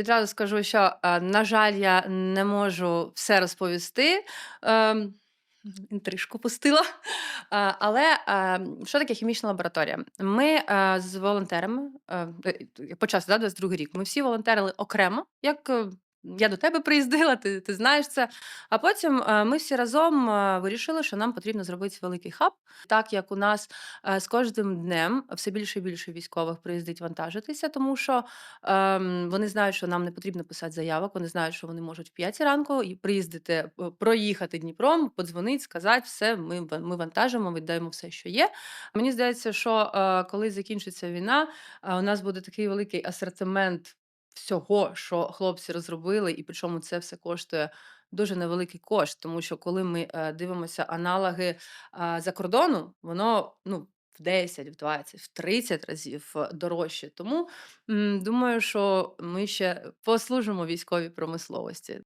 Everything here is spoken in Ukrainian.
Відразу скажу, що, е, на жаль, я не можу все розповісти. Ем, інтрижку пустила. Е, але, ем, що таке хімічна лабораторія? Ми, е, з волонтерами, почався, да, 22 рік. Ми всі волонтерили окремо, як, я до тебе приїздила, ти ти знаєш це. А потім, е, ми всі разом, е, вирішили, що нам потрібно зробити великий хаб. Так як у нас, е, з кожним днем все більше і більше військових приїздить вантажитися, тому що, ем, вони знають, що нам не потрібно писати заявок, вони знають, що вони можуть в 5 ранку приїздити, проїхати Дніпром, подзвонить, сказати: "Все, ми ми вантажимо, віддаємо все, що є". Мені здається, що, е, коли закінчиться війна, е, у нас буде такий великий асортимент всього, що хлопці розробили, і причому це все коштує дуже невеликий кошт. Тому що коли ми, е, дивимося аналоги, е, за кордону, воно, ну, в 10, в 20, в 30 разів, е, дорожче. Тому, м, думаю, що ми ще послужимо військовій промисловості.